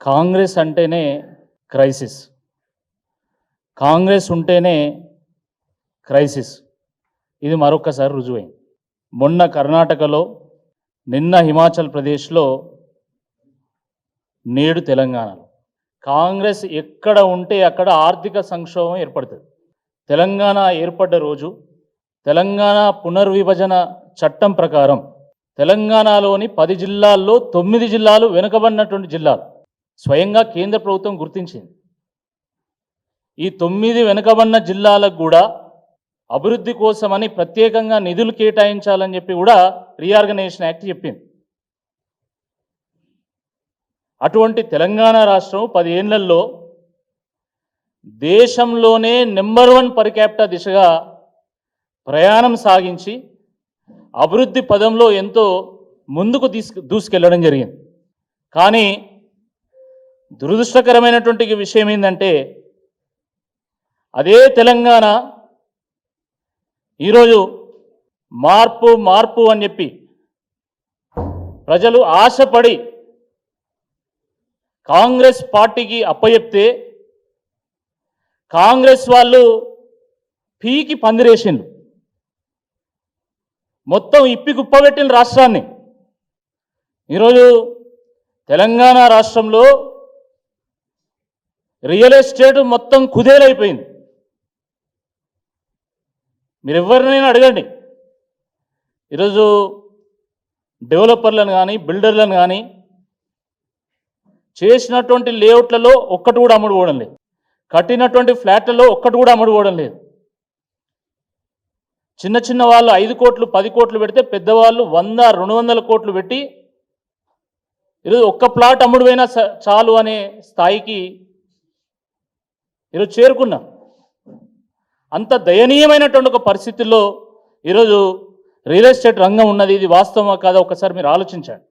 కాంగ్రెస్ అంటేనే క్రైసిస్. కాంగ్రెస్ ఉంటేనే క్రైసిస్. ఇది మరొకసారి రుజువైంది. మొన్న కర్ణాటకలో నిన్న హిమాచల్ ప్రదేశ్లో నేడు తెలంగాణలో. కాంగ్రెస్ ఎక్కడ ఉంటే అక్కడ ఆర్థిక సంక్షోభం ఏర్పడుతుంది. తెలంగాణ ఏర్పడ్డ రోజు తెలంగాణ పునర్విభజన చట్టం ప్రకారం తెలంగాణలోని పది జిల్లాల్లో తొమ్మిది జిల్లాలు వెనుకబడినటువంటి జిల్లాలు. స్వయంగా కేంద్ర ప్రభుత్వం గుర్తించింది. ఈ తొమ్మిది వెనుకబడిన జిల్లాలకు కూడా అభివృద్ధి కోసమని ప్రత్యేకంగా నిధులు కేటాయించాలని చెప్పి కూడా రీఆర్గనైజేషన్ యాక్ట్ చెప్పింది. అటువంటి తెలంగాణ రాష్ట్రం పదిహేనులలో దేశంలోనే నెంబర్ వన్ పరిక్యాప్టా దిశగా ప్రయాణం సాగించి అభివృద్ధి పదంలో ఎంతో ముందుకు తీసుకు దూసుకెళ్ళడం జరిగింది. కానీ దురదృష్టకరమైనటువంటి విషయం ఏంటంటే అదే తెలంగాణ ఈరోజు మార్పు మార్పు అని చెప్పి ప్రజలు ఆశపడి కాంగ్రెస్ పార్టీకి అప్పచెప్తే కాంగ్రెస్ వాళ్ళు పీకి పందిరేసిండ్రు. మొత్తం ఇప్పి కుప్పబెట్టిన రాష్ట్రాన్ని. ఈరోజు తెలంగాణ రాష్ట్రంలో రియల్ ఎస్టేట్ మొత్తం కుదేలైపోయింది. మీరు ఎవరినైనా అడగండి. ఈరోజు డెవలపర్లను కానీ బిల్డర్లను కానీ చేసినటువంటి లేఅవుట్లలో ఒక్కటి కూడా అమ్ముడు పోవడం లేదు. కట్టినటువంటి ఫ్లాట్లలో ఒక్కటి కూడా అమ్ముడు పోవడం లేదు. చిన్న చిన్న వాళ్ళు ఐదు కోట్లు పది కోట్లు పెడితే పెద్దవాళ్ళు వంద రెండు వందల కోట్లు పెట్టి ఈరోజు ఒక్క ప్లాట్ అమ్ముడు చాలు అనే స్థాయికి ఈరోజు చేరుకున్నాం. అంత దయనీయమైనటువంటి ఒక పరిస్థితుల్లో ఈరోజు రియల్ ఎస్టేట్ రంగం ఉన్నది ఇది వాస్తవమా కాదా ఒకసారి మీరు ఆలోచించండి.